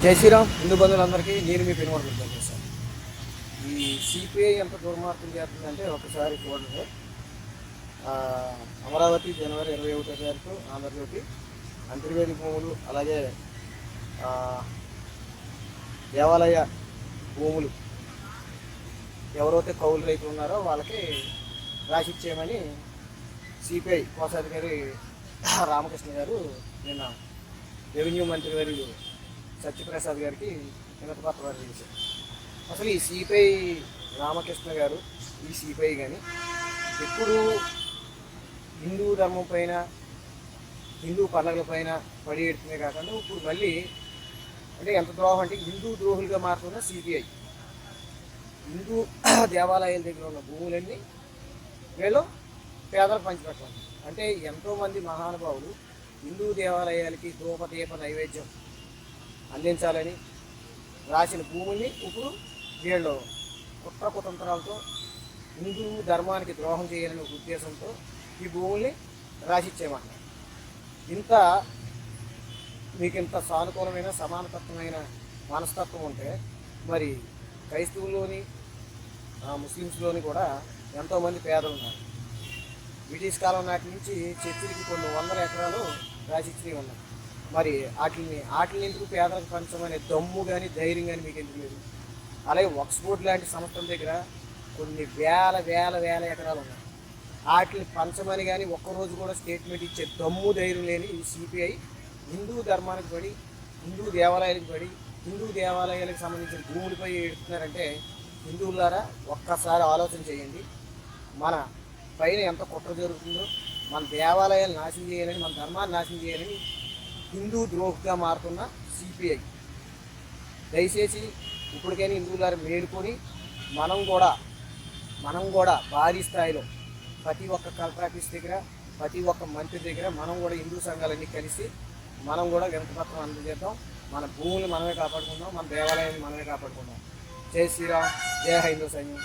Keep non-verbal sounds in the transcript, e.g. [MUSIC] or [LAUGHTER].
జై శ్రీరామ్. హిందూ బంధువులందరికీ నేను మీ పెనుగొండ చేశాను ఈ సిపిఐ ఎంత దుర్మార్గం చేస్తుందంటే ఒకసారి చూడండి. అమరావతి జనవరి ఇరవై ఒకటో తారీఖు ఆంధ్రజ్యోతి అంతర్వేది భూములు అలాగే దేవాలయ భూములు ఎవరైతే కౌలు రైతులు ఉన్నారో వాళ్ళకి రాసిచ్చేయమని సిపిఐ కోశాధికారి రామకృష్ణ గారు నిన్న రెవెన్యూ మంత్రి గారు సత్యప్రసాద్ గారికి వినత పత్రం అందించారు. అసలు ఈ సిపిఐ రామకృష్ణ గారు ఈ సిపిఐ కానీ ఎప్పుడు హిందూ ధర్మం పైన హిందూ పండుగల పైన పడి ఎడుతునే కాకుండా ఇప్పుడు మళ్ళీ అంటే ఎంత ద్రోహం అంటే హిందూ ద్రోహులుగా మారుతున్న సిపిఐ. హిందూ [CLEARS THROAT] దేవాలయాల దగ్గర ఉన్న భూములన్నీ వీళ్ళు పేదలు పంచిపెట్టాలి. అంటే ఎంతోమంది మహానుభావులు హిందూ దేవాలయాలకి ధూపదీప నైవేద్యం అందించాలని రాసిన భూముల్ని ఇప్పుడు వీళ్ళు కుట్ర కుతంత్రాలతో హిందూ ధర్మానికి ద్రోహం చేయాలనే ఉద్దేశంతో ఈ భూముల్ని రాసిచ్చేమాట ఇంత మీకు ఇంత సానుకూలమైన సమానతత్వమైన మనస్తత్వం ఉంటే మరి క్రైస్తవుల్లోని ముస్లిమ్స్లోని కూడా ఎంతోమంది పేదలు ఉన్నారు బ్రిటిష్ కాలం నాటి నుంచి చర్చిలకి కొన్ని వందల ఎకరాలు రాసిచ్చినవి ఉన్నాయి. మరి వాటిని వాటిని ఎందుకు పేదలకు పంచమనే దమ్ము కానీ ధైర్యం కానీ మీకు ఎందుకు లేదు? అలాగే వక్స్బోర్డ్ లాంటి సంస్థల దగ్గర కొన్ని వేల వేల వేల ఎకరాలు ఉన్నాయి. వాటిని పంచమని కానీ ఒక్కరోజు కూడా స్టేట్మెంట్ ఇచ్చే దమ్ము ధైర్యం లేని ఈ సిపిఐ హిందూ ధర్మానికి పడి హిందూ దేవాలయాలకు పడి హిందూ దేవాలయాలకు సంబంధించిన భూములపై ఎడుతున్నారంటే హిందువులారా ఒక్కసారి ఆలోచన చేయండి. మన పైన ఎంత కుట్ర జరుగుతుందో మన దేవాలయాలు నాశనం చేయాలని మన ధర్మాన్ని నాశనం చేయాలని హిందూ ద్రోహుగా మారుతున్న సిపిఐ దయచేసి ఇప్పటికైనా హిందువులారు మేలుకొని మనం కూడా మనం కూడా భారీ స్థాయిలో ప్రతి ఒక్క కలెక్టర్ ఆఫీస్ దగ్గర ప్రతి ఒక్క మంత్రి దగ్గర మనం కూడా హిందూ సంఘాలన్నీ కలిసి మనం కూడా వినతిపత్రం అందజేద్దాం. మన భూములు మనమే కాపాడుకుందాం మన దేవాలయాన్ని మనమే కాపాడుకుందాం. జై శ్రీరామ్ జయ హైందూ సైన్యం.